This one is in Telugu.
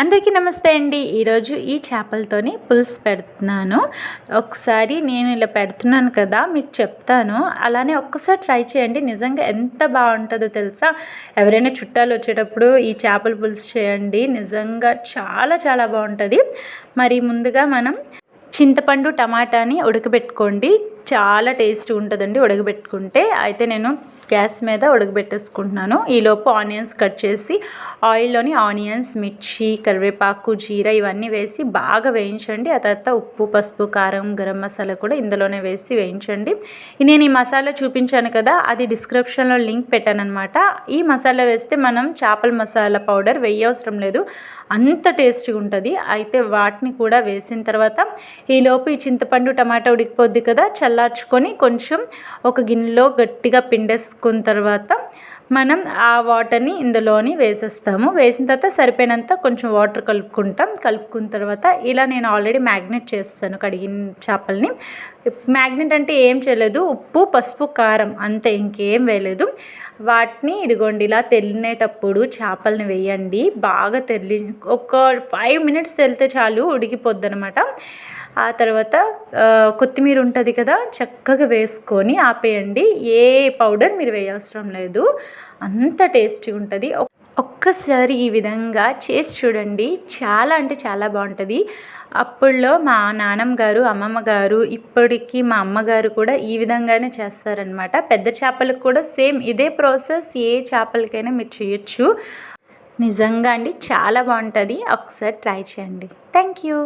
అందరికీ నమస్తే అండి. ఈరోజు ఈ చేపలతోని పులుసు పెడుతున్నాను. ఒకసారి నేను ఇలా పెడుతున్నాను కదా మీకు చెప్తాను. అలానే ఒక్కసారి ట్రై చేయండి. నిజంగా ఎంత బాగుంటుందో తెలుసా? ఎవరైనా చుట్టాలు వచ్చేటప్పుడు ఈ చేపల పులుసు చేయండి. నిజంగా చాలా చాలా బాగుంటుంది. మరి ముందుగా మనం చింతపండు టమాటాని ఉడకబెట్టుకోండి. చాలా టేస్ట్ ఉంటుందండి ఉడకబెట్టుకుంటే. అయితే నేను గ్యాస్ మీద ఉడకబెట్టేసుకుంటున్నాను. ఈలోపు ఆనియన్స్ కట్ చేసి ఆయిల్లోని ఆనియన్స్ మిర్చి కరివేపాకు జీరా ఇవన్నీ వేసి బాగా వేయించండి. ఆ తర్వాత ఉప్పు పసుపు కారం గరం మసాలా కూడా ఇందులోనే వేసి వేయించండి. నేను ఈ మసాలా చూపించాను కదా అది డిస్క్రిప్షన్లో లింక్ పెట్టాను అనమాట ఈ మసాలా వేస్తే మనం చేపల మసాలా పౌడర్ వేయవసరం లేదు. అంత టేస్టీగా ఉంటుంది. అయితే వాటిని కూడా వేసిన తర్వాత ఈలోపు ఈ చింతపండు టమాటా ఉడికిపోద్ది కదా చల్లార్చుకొని కొంచెం ఒక గిన్నెలో గట్టిగా పిండేసుకున్న తర్వాత మనం ఆ వాటర్ని ఇందులోని వేసేస్తాము. వేసిన తర్వాత సరిపోయినంత కొంచెం వాటర్ కలుపుకుంటాం. కలుపుకున్న తర్వాత ఇలా నేను ఆల్రెడీ మ్యాగ్నెట్ చేస్తాను కడిగిన చేపల్ని. మ్యాగ్నెట్ అంటే ఏం చేయలేదు. ఉప్పు పసుపు కారం అంతే ఇంకేం వేయలేదు. వాటిని ఇదిగోండి ఇలా తెల్లినేటప్పుడు చేపలను వేయండి. బాగా తెల్లి ఒక ఫైవ్ మినిట్స్ తెలితే చాలు ఉడికిపోద్ది అనమాట ఆ తర్వాత కొత్తిమీర ఉంటుంది కదా చక్కగా వేసుకొని ఆపేయండి. ఏ పౌడర్ మీరు వేయవసరం లేదు. అంత టేస్టీ ఉంటుంది ఒక్కసారి ఈ విధంగా చేసి చూడండి. చాలా అంటే చాలా బాగుంటుంది. అప్పుడులో మా నానమ్మ గారు అమ్మమ్మ గారు ఇప్పటికీ మా అమ్మగారు కూడా ఈ విధంగానే చేస్తారనమాట పెద్ద చేపలకు కూడా సేమ్ ఇదే ప్రాసెస్. ఏ చేపలకైనా మీరు చేయొచ్చు. నిజంగా అండి చాలా బాగుంటుంది. ఒకసారి ట్రై చేయండి. Thank you